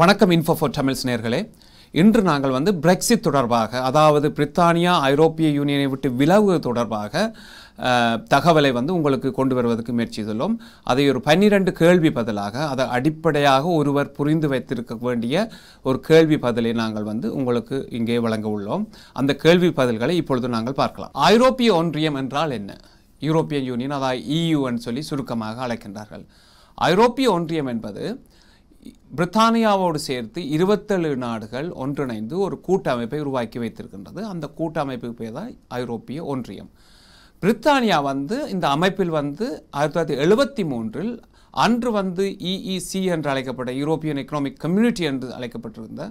வணக்கம் info for Tamils நேர்களே இன்று நாங்கள் வந்து பிரெக்சிட் தொடர்பாக அதாவது பிரித்தானியா ஐரோப்பிய யூனியனை விட்டு விலகுவது தொடர்பாக தகவலை வந்து உங்களுக்கு கொண்டு வருவதற்கு முயற்சி செய்துள்ளோம் அதை ஒரு பன்னிரண்டு கேள்வி பதிலாக அதை அடிப்படையாக ஒருவர் புரிந்து வைத்திருக்க வேண்டிய ஒரு கேள்வி பதிலை நாங்கள் வந்து உங்களுக்கு இங்கே வழங்க உள்ளோம். அந்த கேள்வி பதில்களை இப்பொழுது நாங்கள் பார்க்கலாம். ஐரோப்பிய ஒன்றியம் என்றால் என்ன? யூரோப்பியன் யூனியன் அதாவது இயூன்னு சொல்லி சுருக்கமாக அழைக்கின்றார்கள். ஐரோப்பிய ஒன்றியம் என்பது பிரித்தானியாவோடு சேர்த்து இருபத்தேழு நாடுகள் ஒன்றிணைந்து ஒரு கூட்டமைப்பை உருவாக்கி வைத்திருக்கின்றது. அந்த கூட்டமைப்புக்கு பேர் தான் ஐரோப்பிய ஒன்றியம். பிரித்தானியா வந்து இந்த அமைப்பில் வந்து ஆயிரத்தி தொள்ளாயிரத்தி எழுபத்தி மூன்றில் அன்று வந்து இஇசி என்று அழைக்கப்பட்ட யூரோப்பியன் எக்கனாமிக் கம்யூனிட்டி என்று அழைக்கப்பட்டிருந்த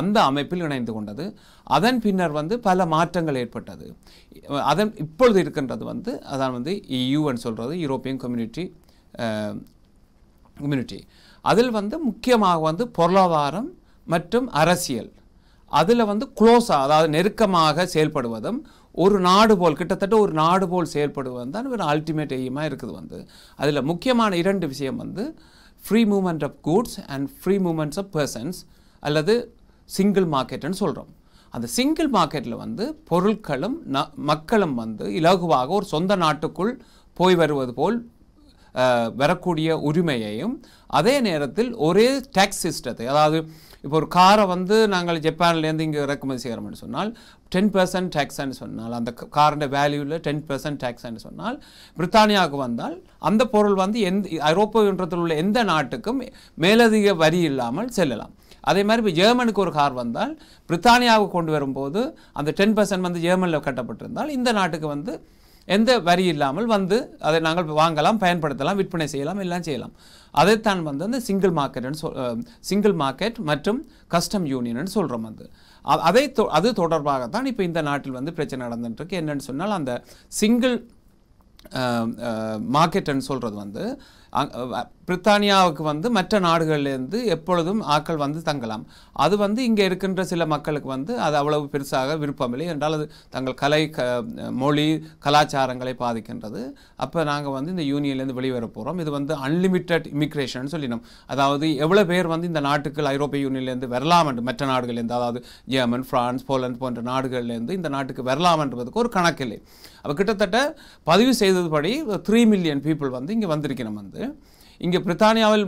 அந்த அமைப்பில் இணைந்து கொண்டது. அதன் பின்னர் வந்து பல மாற்றங்கள் ஏற்பட்டது. அதன் இப்பொழுது இருக்கின்றது வந்து அதான் வந்து இயூன்னு சொல்கிறது யூரோப்பியன் கம்யூனிட்டி கம்யூனிட்டி அதில் வந்து முக்கியமாக வந்து பொருளாதாரம் மற்றும் அரசியல். அதில் வந்து க்ளோஸாக அதாவது நெருக்கமாக செயல்படுவதும் ஒரு நாடு போல் கிட்டத்தட்ட ஒரு நாடு போல் செயல்படுவது தான் ஒரு அல்டிமேட் எய்மாக இருக்குது வந்து. அதில் முக்கியமான இரண்டு விஷயம் வந்து free movement of goods and free movements of persons அல்லது சிங்கிள் மார்க்கெட்டுன்னு சொல்கிறோம் அந்த சிங்கிள் மார்க்கெட்டில் வந்து பொருட்களும் ந மக்களும் வந்து இலகுவாக ஒரு சொந்த நாட்டுக்குள் போய் வருவது போல் வரக்கூடிய உரிமையையும் அதே நேரத்தில் ஒரே டேக்ஸ் சிஸ்டத்தை அதாவது இப்போ ஒரு காரை வந்து நாங்கள் ஜப்பான்லேருந்து இங்கே இறக்குமதி செய்கிறோம்னு சொன்னால் டென் பர்சன்ட் டேக்ஸ்ன்னு சொன்னால் அந்த காரோட வேல்யூவில் டென் பர்சன்ட் டேக்ஸ்ன்னு சொன்னால் பிரித்தானியாவுக்கு வந்தால் அந்த பொருள் வந்து எந்த ஐரோப்பிய ஒன்றத்தில் உள்ள எந்த நாட்டுக்கும் மேலதிக வரி இல்லாமல் செல்லலாம். அதே மாதிரி இப்போ ஜெர்மனுக்கு ஒரு கார் வந்தால் பிரித்தானியாவுக்கு கொண்டு வரும்போது அந்த டென் பர்சன்ட் வந்து ஜெர்மனில் கட்டப்பட்டிருந்தால் இந்த நாட்டுக்கு வந்து எந்த வரி இல்லாமல் வந்து அதை நாங்கள் வாங்கலாம் பயன்படுத்தலாம் விற்பனை செய்யலாம் எல்லாம் செய்யலாம். அதைத்தான் வந்து அந்த சிங்கிள் மார்க்கெட்னு சொல் சிங்கிள் மார்க்கெட் மற்றும் கஸ்டம் யூனியன் சொல்கிறோம் வந்து அதை. அது அது தொடர்பாகத்தான் இப்போ இந்த நாட்டில் வந்து பிரச்சனை நடந்துட்டுருக்கு. என்னென்னு சொன்னால் அந்த சிங்கிள் மார்க்கெட்டுன்னு சொல்கிறது வந்து பிரித்தானியாவுக்கு வந்து மற்ற நாடுகள்லேருந்து எப்பொழுதும் ஆட்கள் வந்து தங்கலாம். அது வந்து இங்கே இருக்கின்ற சில மக்களுக்கு வந்து அது அவ்வளவு பெருசாக விருப்பமில்லை என்றால் அது தங்கள் கலை க மொழி கலாச்சாரங்களை பாதிக்கின்றது. அப்போ நாங்கள் வந்து இந்த யூனியன்லேருந்து வெளிவர போகிறோம் இது வந்து அன்லிமிட்டெட் இமிக்ரேஷன் சொல்லினோம். அதாவது எவ்வளோ பேர் வந்து இந்த நாட்டுக்கு ஐரோப்பிய யூனியன்லேருந்து வரலாம் என்று மற்ற நாடுகள்லேருந்து அதாவது ஜெர்மன் ஃப்ரான்ஸ் போலந்து போன்ற நாடுகள்லேருந்து இந்த நாட்டுக்கு வரலாம் என்பதுக்கு ஒரு கணக்கில்லை அப்போ கிட்டத்தட்ட பதிவு செய்ததுபடி த்ரீ மில்லியன் பீப்புள் வந்து இங்கே வந்திருக்கணும் வந்து. É? இங்கே பிரித்தானியாவில்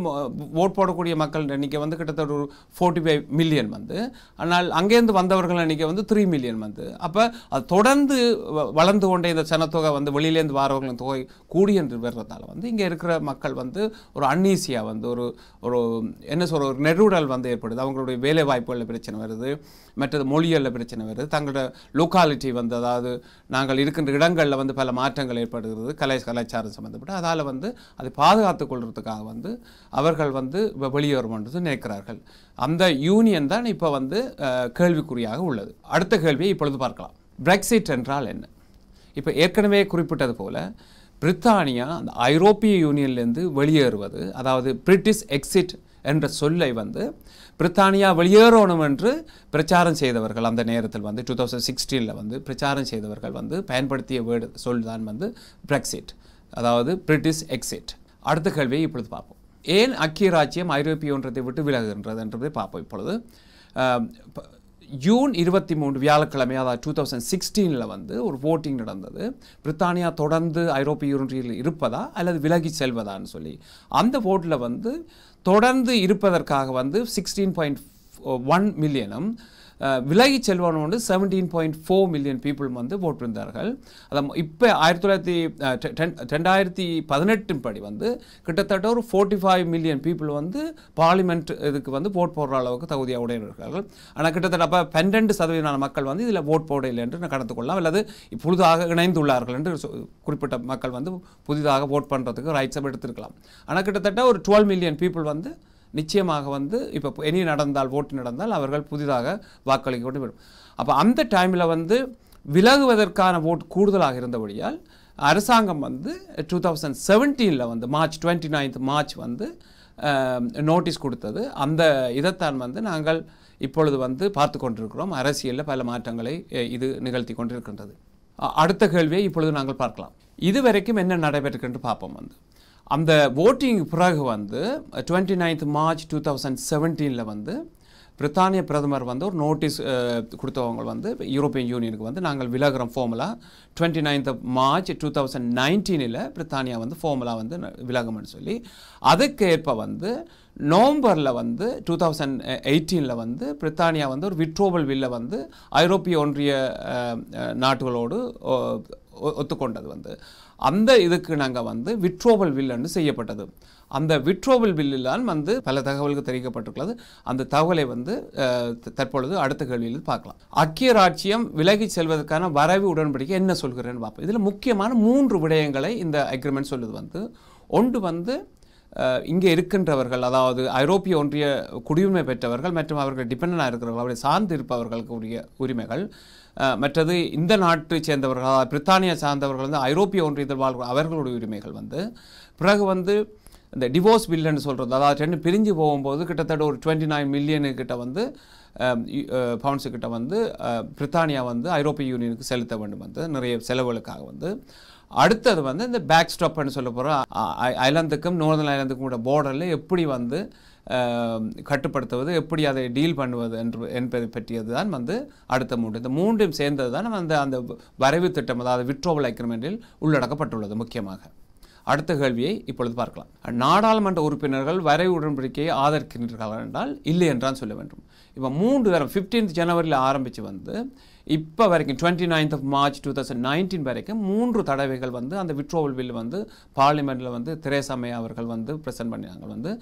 ஓட் போடக்கூடிய மக்கள் எண்ணிக்கை வந்து கிட்டத்தட்ட ஒரு ஃபோர்ட்டி ஃபைவ் மில்லியன் வந்து. ஆனால் அங்கேருந்து வந்தவர்கள் எண்ணிக்கை வந்து த்ரீ மில்லியன் வந்து. அப்போ அது தொடர்ந்து வ- வளர்ந்து கொண்டே இந்த சனத்தொகை வந்து வெளியிலேருந்து வரவர்களின் தொகை கூடி என்று வர்றதால வந்து இங்கே இருக்கிற மக்கள் வந்து ஒரு அன்னீசியாக வந்து ஒரு ஒரு என்ன சொல்ற ஒரு நெருடல் வந்து ஏற்படுது. அவங்களுடைய வேலை வாய்ப்புகளில் பிரச்சனை வருது. மற்றது மொழிகளில் பிரச்சனை வருது. தங்களோட லோக்காலிட்டி வந்து அதாவது நாங்கள் இருக்கின்ற இடங்களில் வந்து பல மாற்றங்கள் ஏற்படுகிறது. கலை கலாச்சாரம் சம்மந்தப்பட்டு அதால் வந்து அதை பாதுகாத்துக் கொள்றதுக்காக வந்து அவர்கள் வந்து வெளியேறும் என்று நினைக்கிறார்கள். அந்த யூனியன் தான் இப்போ வந்து கேள்விக்குறியாக உள்ளது. அடுத்த கேள்வியை இப்பொழுது பார்க்கலாம். பிரெக்சிட் என்றால் என்ன? இப்போ ஏற்கனவே குறிப்பிட்டது போல பிரித்தானியா அந்த ஐரோப்பிய யூனியன்லேருந்து வெளியேறுவது அதாவது பிரிட்டிஷ் எக்ஸிட் என்ற சொல்லை வந்து பிரித்தானியா வெளியேறணும் என்று பிரச்சாரம் செய்தவர்கள் அந்த நேரத்தில் வந்து டூ தௌசண்ட் சிக்ஸ்டீனில் வந்து பிரச்சாரம் செய்தவர்கள் வந்து பயன்படுத்திய வேர்டு சொல் தான் வந்து பிரெக்சிட் அதாவது பிரிட்டிஷ் எக்ஸிட் அடுத்த கேள்வியை இப்பொழுது பார்ப்போம். ஏன் ஐக்கிய ராஜ்யம் ஐரோப்பிய ஒன்றத்தை விட்டு விலகுகின்றது என்றதை பார்ப்போம் இப்பொழுது. ஜூன் இருபத்தி மூன்று வியாழக்கிழமை அதாவது டூ தௌசண்ட் சிக்ஸ்டீனில் வந்து ஒரு ஓட்டிங் நடந்தது. பிரித்தானியா தொடர்ந்து ஐரோப்பிய ஒன்றியில் இருப்பதா அல்லது விலகி செல்வதான்னு சொல்லி. அந்த ஓட்டில் வந்து தொடர்ந்து இருப்பதற்காக வந்து சிக்ஸ்டீன் பாயிண்ட் ஒன் மில்லியனும் விலகி செல்வனும் வந்து seventeen point four million people வந்து போட்டிருந்தார்கள். அதை இப்போ ஆயிரத்தி தொள்ளாயிரத்தி ரெண்டாயிரத்தி பதினெட்டின் படி வந்து கிட்டத்தட்ட ஒரு forty five million people parliament parliament இதுக்கு வந்து ஓட் போடுற அளவுக்கு தகுதியாக உடையிருக்கிறார்கள் ஆனால் கிட்டத்தட்ட அப்போ பன்னெண்டு சதவீதமான மக்கள் வந்து இதில் ஓட் போட இல்லை என்று நான் கடந்து கொள்ளலாம். அல்லது புதிதாக இணைந்துள்ளார்கள் என்று குறிப்பிட்ட மக்கள் வந்து புதிதாக ஓட் பண்ணுறதுக்கு ரைட்ஸை எடுத்திருக்கலாம் ஆனால் கிட்டத்தட்ட ஒரு டுவெல் மில்லியன் பீப்புள் வந்து நிச்சயமாக வந்து இப்போ இனி நடந்தால் ஓட்டு நடந்தால் அவர்கள் புதிதாக வாக்களிக்க கொண்டு அப்போ அந்த டைமில் வந்து விலகுவதற்கான ஓட் கூடுதலாக இருந்தபடியால் அரசாங்கம் வந்து டூ தௌசண்ட் செவன்டீனில் வந்து மார்ச் டுவெண்ட்டி நைன்த் மார்ச் வந்து நோட்டீஸ் கொடுத்தது. அந்த இதைத்தான் வந்து நாங்கள் இப்பொழுது வந்து பார்த்து கொண்டிருக்கிறோம். அரசியலில் பல மாற்றங்களை இது நிகழ்த்தி கொண்டிருக்கின்றது. அடுத்த கேள்வியை இப்பொழுது நாங்கள் பார்க்கலாம். இதுவரைக்கும் என்ன நடைபெற்றுக்கென்று பார்ப்போம் வந்து. அந்த ஓட்டிங் பிறகு வந்து twenty ninth March two thousand செவன்டீனில் வந்து பிரித்தானிய பிரதமர் வந்து ஒரு நோட்டீஸ் கொடுத்தவங்க வந்து யூரோப்பியன் யூனியனுக்கு வந்து நாங்கள் விலகிறோம் formula twenty ninth March two thousand நைன்டீனில் பிரித்தானியா வந்து ஃபார்முலா வந்து விலகும்னு சொல்லி. அதுக்கேற்ப வந்து நவம்பரில் வந்து டூ தௌசண்ட் எயிட்டீனில் வந்து பிரித்தானியா வந்து ஒரு விட்ரோவல் வில்லை வந்து ஐரோப்பிய ஒன்றிய நாடுகளோடு ஒத்துக்கொண்டது வந்து. அந்த இதுக்கு நாங்கள் வந்து விட்ரோவல் வில்லுன்னு செய்யப்பட்டது. அந்த விட்ரோவல் பில்லில் வந்து பல தகவல்கள் தெரிவிக்கப்பட்டுள்ளது அந்த தகவலை வந்து த- தற்பொழுது அடுத்த கேள்வியில் பார்க்கலாம். அக்கிய ராட்சியம் விலகி செல்வதற்கான வரவு உடன்படிக்கை என்ன சொல்கிறேன்னு பார்ப்போம். இதில் முக்கியமான மூன்று விடயங்களை இந்த அக்ரிமெண்ட் சொல்லுது வந்து. ஒன்று வந்து இங்கே இருக்கின்றவர்கள் அதாவது ஐரோப்பிய ஒன்றிய குடியுரிமை பெற்றவர்கள் மற்றும் அவர்கள் டிபெண்டாக இருக்கிறவர்கள் அவரை சார்ந்து இருப்பவர்களுக்கு உரிய உரிமைகள். மற்றது இந்த நாட்டை சேர்ந்தவர்கள் பிரித்தானியா சார்ந்தவர்கள் வந்து ஐரோப்பிய ஒன்றியத்தில் வாழ்கிற அவர்களுடைய உரிமைகள் வந்து. பிறகு வந்து இந்த டிவோர்ஸ் பில்லுன்னு சொல்கிறது அதாவது ரெண்டு பிரிஞ்சு போகும்போது கிட்டத்தட்ட ஒரு டுவெண்ட்டி நைன் மில்லியனு கிட்ட வந்து பவுண்ட்ஸு கிட்ட வந்து பிரித்தானியா வந்து ஐரோப்பிய யூனியனுக்கு செலுத்த வேண்டும் வந்து நிறைய செலவுகளுக்காக வந்து. அடுத்தது வந்து இந்த பேக் ஸ்டாப்னு சொல்ல போகிறோம் ஐலாந்துக்கும் நோர்தன் ஐலாந்துக்கும் கூட பார்டரில் எப்படி வந்து கட்டுப்படுத்துவது எப்படி அதை டீல் பண்ணுவது என்று என்பதை பற்றியது தான் வந்து அடுத்த மூன்று. இந்த மூன்றும் சேர்ந்தது தான் அந்த அந்த வரைவு திட்டம் அதாவது விட்ரோவல் அக்ரிமெண்டில் உள்ளடக்கப்பட்டுள்ளது முக்கியமாக. அடுத்த கேள்வியை இப்பொழுது பார்க்கலாம். நாடாளுமன்ற உறுப்பினர்கள் வரைவு உடன்படிக்கையை ஆதரிக்கின்றார்கள் என்றால் இல்லை என்றான் சொல்ல வேண்டும். இப்போ மூன்று தரம் 15th ஜனவரியில் ஆரம்பித்து வந்து இப்போ வரைக்கும் twenty ninth of March two thousand nineteen வரைக்கும் மூன்று தடவைகள் வந்து அந்த விட்ரோவல் பில் வந்து பார்லிமெண்ட்டில் வந்து தெரேசா மே அவர்கள் வந்து ப்ரெசென்ட் பண்ணினாங்க. வந்து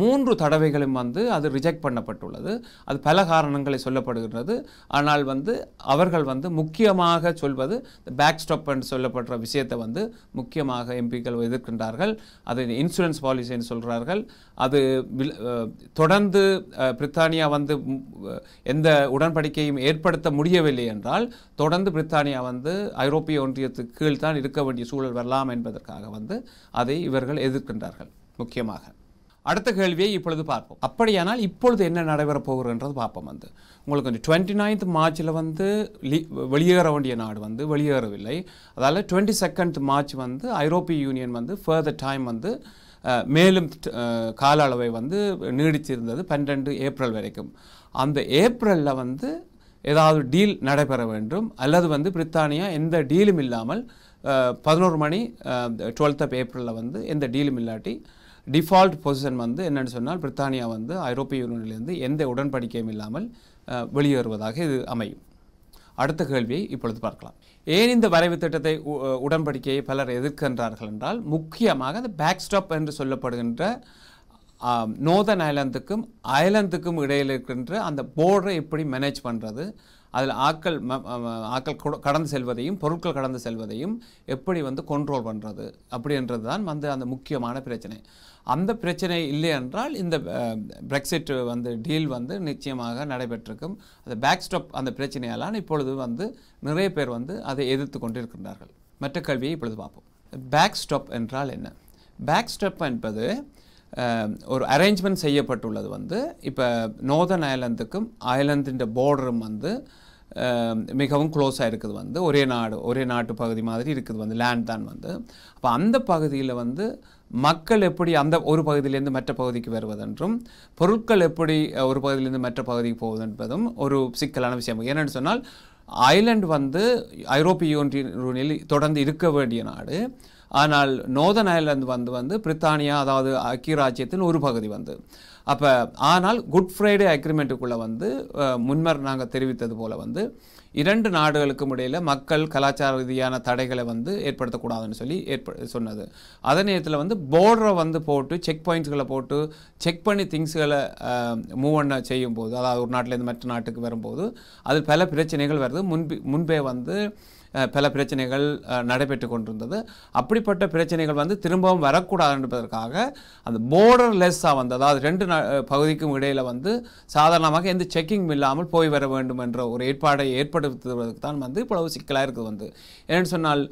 மூன்று தடவைகளும் வந்து அது ரிஜெக்ட் பண்ணப்பட்டுள்ளது. அது பல காரணங்களை சொல்லப்படுகின்றது. ஆனால் வந்து அவர்கள் வந்து முக்கியமாக சொல்வது பேக் ஸ்டாப் என்று சொல்லப்படுற விஷயத்தை வந்து முக்கியமாக எம்பிக்கள் எதிர்க்கின்றார்கள். அது இன்சூரன்ஸ் பாலிசின்னு சொல்கிறார்கள் அது தொடர்ந்து பிரித்தானியா வந்து எந்த உடன்படிக்கையும் ஏற்படுத்த முடியவில்லை என்றால் தொடர்ந்து பிரித்தானியா வந்து ஐரோப்பிய ஒன்றியத்துக்கு கீழ் தான் இருக்க வேண்டிய சூழல் வரலாம் என்பதற்காக வந்து அதை இவர்கள் எதிர்க்கின்றார்கள் முக்கியமாக. அடுத்த கேள்வியை இப்பொழுது பார்ப்போம். அப்படியானால் இப்பொழுது என்ன நடைபெறப் போகிறன்றது பார்ப்போம் வந்து. உங்களுக்கு வந்து டுவெண்ட்டி நைன்த் மார்ச்சில் வந்து லீ- வெளியேற வேண்டிய நாடு வந்து வெளியேறவில்லை. அதால் டுவெண்ட்டி செகண்ட் மார்ச் வந்து ஐரோப்பிய யூனியன் வந்து ஃபர்தர் டைம் வந்து மேலும் கால அளவை வந்து நீடிச்சிருந்தது பன்னெண்டு ஏப்ரல் வரைக்கும். அந்த ஏப்ரலில் வந்து ஏதாவது டீல் நடைபெற வேண்டும். அல்லது வந்து பிரித்தானியா எந்த டீலும் இல்லாமல் பதினோரு மணி டுவெல்த் ஆஃப் ஏப்ரலில் வந்து எந்த டீலும் இல்லாட்டி டிஃபால்ட் பொசிஷன் வந்து என்னென்னு சொன்னால் பிரித்தானியா வந்து ஐரோப்பிய யூனியனிலிருந்து எந்த உடன்படிக்கையும் இல்லாமல் வெளியேறுவதாக இது அமையும். அடுத்த கேள்வியை இப்பொழுது பார்க்கலாம். ஏன் இந்த வரைவு திட்டத்தை உ- உடன்படிக்கையை பலர் எதிர்க்கின்றார்கள் என்றால் முக்கியமாக அந்த பேக்ஸ்டாப் என்று சொல்லப்படுகின்ற நோர்தன் ஐலாந்துக்கும் ஐலாந்துக்கும் இடையில் இருக்கின்ற அந்த போர்டரை எப்படி மேனேஜ் பண்ணுறது அதில் ஆட்கள் ஆக்கள் ஆட்கள் கடந்து செல்வதையும் பொருட்கள் கடந்து செல்வதையும் எப்படி வந்து கண்ட்ரோல் பண்ணுறது அப்படின்றது தான் வந்து அந்த முக்கியமான பிரச்சனை. அந்த பிரச்சனை இல்லை என்றால் இந்த பிரெக்சிட் வந்து டீல் வந்து நிச்சயமாக நடைபெற்றிருக்கும். அந்த பேக்ஸ்டாப் அந்த பிரச்சனையெல்லாம் இப்பொழுது வந்து நிறைய பேர் வந்து அதை எதிர்த்து கொண்டிருக்கின்றார்கள். மற்ற கல்வியை இப்பொழுது பார்ப்போம். பேக்ஸ்டாப் என்றால் என்ன? பேக்ஸ்டாப் என்பது ஒரு அரேஞ்ச்மெண்ட் செய்யப்பட்டுள்ளது வந்து இப்போ நோர்தன் அயர்லாந்துக்கும் அயர்லாந்தின் பார்டரும் வந்து மிகவும் க்ளோஸாக இருக்குது வந்து ஒரே நாடு ஒரே நாட்டு பகுதி மாதிரி இருக்குது வந்து லேண்ட் தான் வந்து. அப்போ அந்த பகுதியில் வந்து மக்கள் எப்படி அந்த ஒரு பகுதியிலேருந்து மற்ற பகுதிக்கு வருவதென்றும் பொருட்கள் எப்படி ஒரு பகுதியிலேருந்து மற்ற பகுதிக்கு போவது என்பதும் ஒரு சிக்கலான விஷயம். ஏன்னு சொன்னால் ஐலண்ட் வந்து ஐரோப்பிய யூனியனில் தொடர்ந்து இருக்க வேண்டிய நாடு. ஆனால் நோர்தன் ஐலாந்து வந்து வந்து பிரித்தானியா அதாவது ஐக்கிய ராஜ்யத்தின் ஒரு பகுதி வந்து. அப்போ ஆனால் குட் ஃப்ரைடே அக்ரிமெண்ட்டுக்குள்ளே வந்து முன்மர் நாங்கள் தெரிவித்தது போல வந்து இரண்டு நாடுகளுக்கும் இடையில் மக்கள் கலாச்சார ரீதியான தடைகளை வந்து ஏற்படுத்தக்கூடாதுன்னு சொல்லி ஏற்ப சொன்னது. அதே நேரத்தில் வந்து போர்டரை வந்து போட்டு செக் பாயிண்ட்ஸ்களை போட்டு செக் பண்ணி திங்ஸ்களை மூவ் பண்ண செய்யும்போது அதாவது ஒரு நாட்டிலேருந்து மற்ற நாட்டுக்கு வரும்போது அதில் பல பிரச்சனைகள் வருது. முன்பு முன்பே வந்து பல பிரச்சனைகள் நடைபெற்று கொண்டிருந்தது அப்படிப்பட்ட பிரச்சனைகள் வந்து திரும்பவும் வரக்கூடாது என்பதற்காக அந்த border லெஸ்ஸாக வந்து அதாவது ரெண்டு நா- பகுதிக்கும் இடையில் வந்து சாதாரணமாக எந்த செக்கிங் இல்லாமல் போய் வர வேண்டும் என்ற ஒரு ஏற்பாடை ஏற்படுத்துவதற்கு தான் வந்து இவ்வளவு சிக்கலாக இருக்குது வந்து ஏன்னு சொன்னால்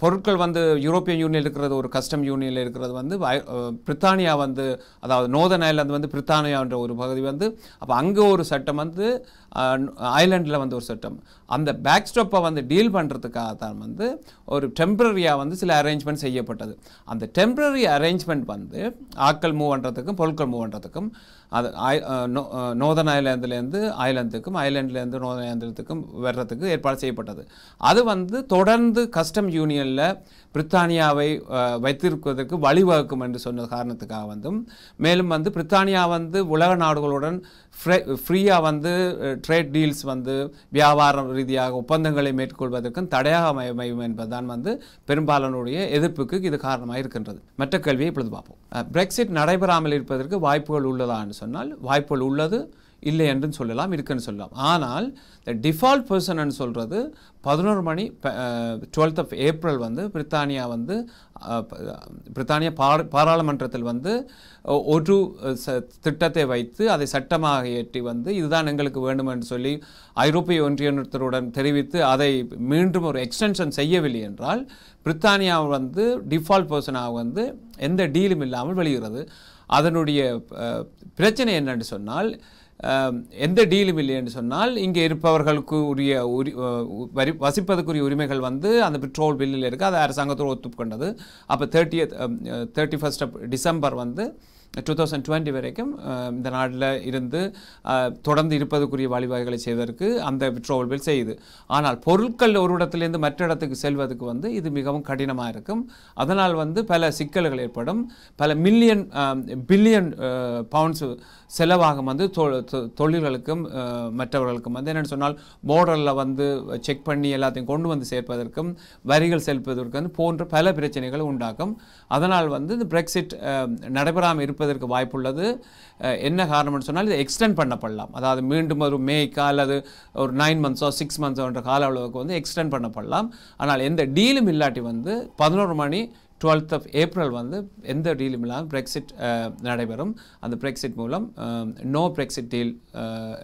பொருட்கள் வந்து யூரோப்பியன் யூனியன் இருக்கிறது ஒரு கஸ்டம் யூனியனில் இருக்கிறது வந்து பிரித்தானியா வந்து அதாவது நோர்தன் ஐலாந்து வந்து பிரித்தானியா என்ற ஒரு பகுதி வந்து அப்போ அங்கே ஒரு சட்டம் வந்து ஐலாண்டில் வந்து ஒரு சட்டம் அந்த பேக் ஸ்டாப்பை வந்து டீல் பண்ணுறது பண்ணுறதுக்காக தான் வந்து ஒரு டெம்பரரியாக வந்து சில அரேஞ்ச்மெண்ட் செய்யப்பட்டது. அந்த டெம்பரரி அரேஞ்ச்மெண்ட் வந்து ஆட்கள் மூவ் பண்ணுறதுக்கும் பொருட்கள் மூவ் பண்ணுறதுக்கும் அது நோதன் ஐலாந்துலேருந்து ஐலாந்துக்கும் ஐலாண்ட்லேருந்து நோதன் ஐலாந்துக்கும் வர்றதுக்கு ஏற்பாடு செய்யப்பட்டது. அது வந்து தொடர்ந்து கஸ்டம் யூனியனில் பிரித்தானியாவை வைத்திருப்பதற்கு வழிவகுக்கும் என்று சொன்ன காரணத்துக்காக வந்தும் மேலும் வந்து பிரித்தானியா வந்து உலக நாடுகளுடன் ஃப்ரீயாக வந்து ட்ரேட் டீல்ஸ் வந்து வியாபார ரீதியாக ஒப்பந்தங்களை மேற்கொள்வதற்கும் தடையாக அமையும் என்பதுதான் வந்து பெரும்பாலானுடைய எதிர்ப்புக்கு இது காரணமாக இருக்கின்றது. மற்ற கேள்வியை இப்பொழுது பார்ப்போம். பிரெக்சிட் நடைபெறாமல் இருப்பதற்கு வாய்ப்புகள் உள்ளதான்னு சொன்னால் வாய்ப்புகள் உள்ளது இல்லை என்றும் சொல்லலாம் இருக்குன்னு சொல்லலாம். ஆனால் இந்த டிஃபால்ட் பர்சன்னு சொல்கிறது பதினோரு மணி டுவெல்த் ஆஃப் ஏப்ரல் வந்து பிரித்தானியா வந்து பிரித்தானிய பார பாராளுமன்றத்தில் வந்து ஒரு திட்டத்தை வைத்து அதை சட்டமாக இயற்றி வந்து இதுதான் எங்களுக்கு வேண்டும் என்று சொல்லி ஐரோப்பிய ஒன்றியத்துடன் தெரிவித்து அதை மீண்டும் ஒரு எக்ஸ்டென்ஷன் செய்யவில்லை என்றால் பிரித்தானியா வந்து டிஃபால்ட் பர்சனாக வந்து எந்த டீலும் இல்லாமல் வெளியிடுறது அதனுடைய பிரச்சனை என்னன்னு சொன்னால் எந்த டீலும் இல்லைன்னு சொன்னால் இங்கே இருப்பவர்களுக்கு உரிய உரி வரி வசிப்பதற்குரிய உரிமைகள் வந்து அந்த பெட்ரோல் பில்லில் இருக்குது அதை அரசாங்கத்தோடு ஒத்துக்கொண்டது. அப்போ தேர்ட்டியத் தேர்ட்டி ஃபஸ்ட் டிசம்பர் வந்து டூ தௌசண்ட் டுவெண்ட்டி வரைக்கும் இந்த நாட்டில் இருந்து தொடர்ந்து இருப்பதற்குரிய வழிவகைகளை செய்வதற்கு அந்த பெட்ரோல் பில் செய்யுது. ஆனால் பொருட்கள் ஒரு இடத்துலேருந்து மற்ற இடத்துக்கு செல்வதற்கு வந்து இது மிகவும் கடினமாக இருக்கும். அதனால் வந்து பல சிக்கல்கள் ஏற்படும். பல மில்லியன் பில்லியன் பவுண்ட்ஸ் செலவாகும் வந்து தொ- தொ- தொழில்களுக்கும் மற்றவர்களுக்கும். வந்து என்னென்னு சொன்னால் போர்டரில் வந்து செக் பண்ணி எல்லாத்தையும் கொண்டு வந்து சேர்ப்பதற்கும் வரிகள் செலுத்துவதற்கு வந்து போன்ற பல பிரச்சனைகள் உண்டாக்கும் அதனால் வந்து இந்த பிரெக்சிட் நடைபெறாமல் இருப்பதற்கு வாய்ப்புள்ளது. என்ன காரணம்னு சொன்னால் இதை எக்ஸ்டெண்ட் பண்ணப்படலாம். அதாவது மீண்டும் ஒரு மேய்க்கா அல்லது ஒரு நைன் மந்த்ஸோ சிக்ஸ் மந்த்ஸோ என்ற கால அளவுக்கு வந்து எக்ஸ்டெண்ட் பண்ணப்படலாம். ஆனால் எந்த டீலும் இல்லாட்டி வந்து பதினோரு மணி டுவெல்த் ஆஃப் ஏப்ரல் வந்து எந்த டீலும் இல்லாமல் பிரெக்சிட் நடைபெறும். அந்த பிரெக்சிட் மூலம் நோ பிரெக்சிட் டீல்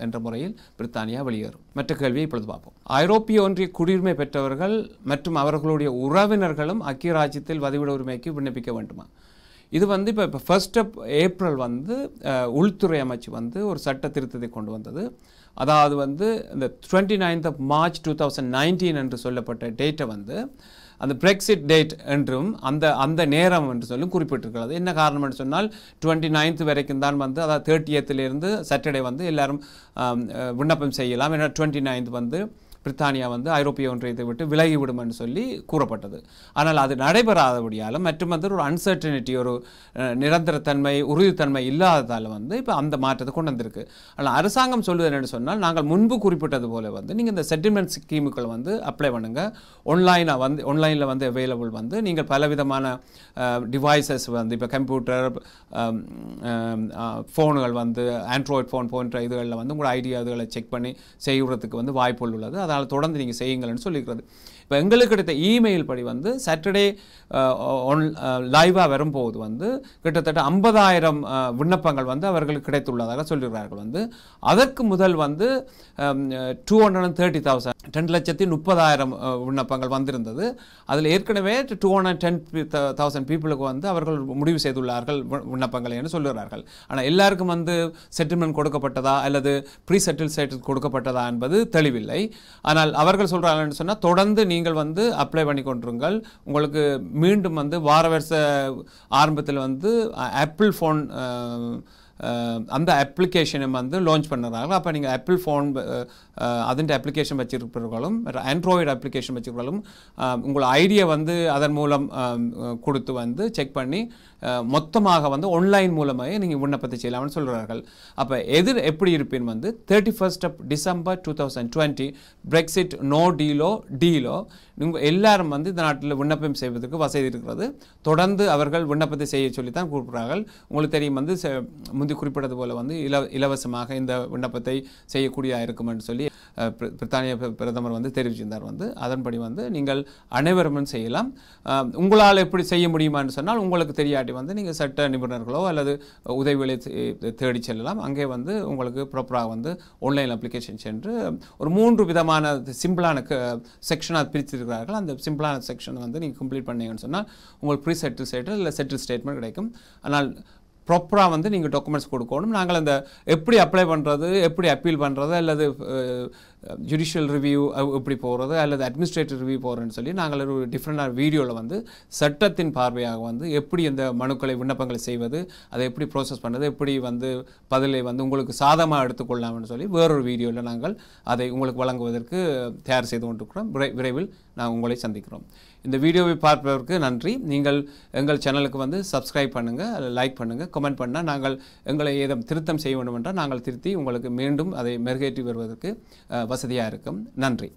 என்ற முறையில் பிரித்தானியா வெளியேறும். மற்ற கேள்வியை இப்பொழுது பார்ப்போம். ஐரோப்பிய ஒன்றிய குடியுரிமை பெற்றவர்கள் மற்றும் அவர்களுடைய உறவினர்களும் ஐக்கிய ராஜ்யத்தில் வதிவிட உரிமைக்கு விண்ணப்பிக்க வேண்டுமா? இது வந்து இப்போ இப்போ ஃபர்ஸ்ட் அப் ஏப்ரல் வந்து உள்துறை அமைச்சு வந்து ஒரு சட்ட திருத்தத்தை கொண்டு வந்தது. அதாவது வந்து இந்த twenty ninth of March two thousand nineteen என்று சொல்லப்பட்ட டேட்டை வந்து அந்த பிரெக்சிட் டேட் என்றும் அந்த அந்த நேரம் என்று சொல்லும் குறிப்பிட்டிருக்கிறது. என்ன காரணம் என்று சொன்னால் டுவெண்ட்டி நைன்த் வரைக்கும் தான் வந்து அதாவது தேர்ட்டியத்துலேருந்து சாட்டர்டே வந்து எல்லாரும் விண்ணப்பம் செய்யலாம். ஏன்னா டுவெண்ட்டி நைன்த் வந்து பிரித்தானியா வந்து ஐரோப்பிய ஒன்றியத்தை விட்டு விலகிவிடும் என்று சொல்லி கூறப்பட்டது. ஆனால் அது நடைபெறாதபடியால் மற்றும் வந்து ஒரு அன்சர்டனிட்டி ஒரு நிரந்தரத்தன்மை உறுதித்தன்மை இல்லாததால் வந்து இப்போ அந்த மாற்றத்தை கொண்டு வந்திருக்கு. ஆனால் அரசாங்கம் சொல்வது என்னன்னு சொன்னால் நாங்கள் முன்பு குறிப்பிட்டது போல வந்து நீங்கள் இந்த செட்டில்மெண்ட் ஸ்கீமுக்கள் வந்து அப்ளை பண்ணுங்க. ஆன்லைனாக வந்து ஆன்லைனில் வந்து அவைலபிள் வந்து நீங்கள் பலவிதமான டிவைசஸ் வந்து இப்போ கம்ப்யூட்டர் ஃபோனுகள் வந்து ஆண்ட்ராய்ட் ஃபோன் போன்ற இதுகளில் வந்து உங்களோட ஐடியா இதுகளை செக் பண்ணி செய்கிறதுக்கு வந்து வாய்ப்புகள் உள்ளது. அதனால் தொடர்ந்து நீங்கள் செய்யுங்கள்னு சொல்லியிருக்கிறது. இப்போ எங்களுக்கு கிடைத்த இமெயில் படி வந்து சாட்டர்டே ஒன் லைவாக வரும்போது வந்து கிட்டத்தட்ட ஐம்பதாயிரம் விண்ணப்பங்கள் வந்து அவர்களுக்கு கிடைத்துள்ளதாக சொல்லியிருக்கிறார்கள். வந்து அதற்கு முதல் வந்து two hundred and thirty thousand ரெண்டு லட்சத்தி முப்பதாயிரம் விண்ணப்பங்கள் வந்திருந்தது. அதில் ஏற்கனவே டூ ஹண்ட்ரட் டென் தௌசண்ட் பீப்புளுக்கு வந்து அவர்கள் முடிவு செய்துள்ளார்கள் விண்ணப்பங்களை என்று சொல்லுகிறார்கள். ஆனால் எல்லாருக்கும் வந்து செட்டில்மெண்ட் கொடுக்கப்பட்டதா அல்லது ப்ரீ செட்டில் செட்டில் கொடுக்கப்பட்டதா என்பது தெளிவில்லை. ஆனால் அவர்கள் சொல்கிறாங்கன்னு சொன்னால் தொடர்ந்து நீங்கள் வந்து அப்ளை பண்ணி கொண்டிருங்கள். உங்களுக்கு மீண்டும் வந்து வார வருஷ ஆரம்பத்தில் வந்து ஆப்பிள் ஃபோன் அந்த அப்ளிகேஷனை வந்து லான்ச் பண்ணுறாங்க அப்போ நீங்கள் ஆப்பிள் ஃபோன் அதன் அப்ளிகேஷன் வச்சுருப்பவர்களும் ஆண்ட்ராய்டு அப்ளிகேஷன் வச்சுருக்கிறவர்களும் உங்கள் ஐடியா வந்து அதன் மூலம் கொடுத்து வந்து செக் பண்ணி மொத்தமாக வந்து ஆன்லைன் மூலமாக நீங்கள் விண்ணப்பத்தை செய்யலாம்னு சொல்கிறார்கள் அப்போ எதிர் எப்படி இருப்பின் வந்து thirty first of December two thousand twenty Brexit no டீலோ டீலோ நீங்கள் எல்லாரும் வந்து இந்த நாட்டில் விண்ணப்பம் செய்வதற்கு வசதி இருக்கிறது. தொடர்ந்து அவர்கள் விண்ணப்பத்தை செய்ய சொல்லித்தான் கூப்பிடுறார்கள். உங்களுக்கு தெரியும் வந்து முந்தி குறிப்பிட்டது போல் வந்து இல இலவசமாக இந்த விண்ணப்பத்தை செய்யக்கூடிய இருக்கும் என்று சொல்லி பிரித்தானிய பிரதமர் வந்து தெரிவிச்சிருந்தார் வந்து. அதன்படி வந்து நீங்கள் அனைவரும் செய்யலாம். உங்களால் எப்படி செய்ய முடியுமான்னு சொன்னால் உங்களுக்கு தெரியாட்டி வந்து நீங்கள் சட்ட நிபுணர்களோ அல்லது உதவிகளை தே- தேடி செல்லலாம். அங்கே வந்து உங்களுக்கு ப்ராப்பராக வந்து ஆன்லைன் அப்ளிகேஷன் சென்று ஒரு மூன்று விதமான சிம்பிளான செக்ஷனாக பிரித்திருக்கிறார்கள். அந்த சிம்பிளான செக்ஷன் வந்து நீங்கள் கம்ப்ளீட் பண்ணீங்கன்னு சொன்னால் உங்களுக்கு ப்ரீ செட்டில் ஸ்டேட்டஸ் இல்லை செட்டில் ஸ்டேட்மெண்ட் கிடைக்கும். ஆனால் ப்ராப்பராக வந்து நீங்கள் டாக்குமெண்ட்ஸ் கொடுக்கணும். நாங்கள் அந்த எப்படி அப்ளை பண்ணுறது எப்படி அப்பீல் பண்ணுறது அல்லது ஜுடிஷியல் ரிவ்யூ எப்படி போகிறது அல்லது அட்மினிஸ்ட்ரேட்டிவ் ரிவ்யூ போகிறேன்னு சொல்லி நாங்கள் ஒரு டிஃப்ரெண்டான வீடியோவில் வந்து சட்டத்தின் பார்வையாக வந்து எப்படி இந்த மனுக்களை விண்ணப்பங்களை செய்வது அதை எப்படி ப்ரோசஸ் பண்ணுறது எப்படி வந்து பதிலை வந்து உங்களுக்கு சாதமாக எடுத்துக்கொள்ளலாம்னு சொல்லி வேறொரு வீடியோவில் நாங்கள் அதை உங்களுக்கு வழங்குவதற்கு தயார் செய்து கொண்டிருக்கிறோம். விரை விரைவில் நாங்கள் உங்களை சந்திக்கிறோம். இந்த வீடியோவை பார்ப்பதற்கு நன்றி. நீங்கள் எங்கள் சேனலுக்கு வந்து சப்ஸ்கிரைப் பண்ணுங்கள் லைக் பண்ணுங்கள் கமெண்ட் பண்ணால் நாங்கள் எங்களை ஏதும் திருத்தம் செய்ய வேண்டும் என்றால் நாங்கள் திருத்தி உங்களுக்கு மீண்டும் அதை மெருகேற்றி வருவதற்கு வசதியாக இருக்கும். நன்றி.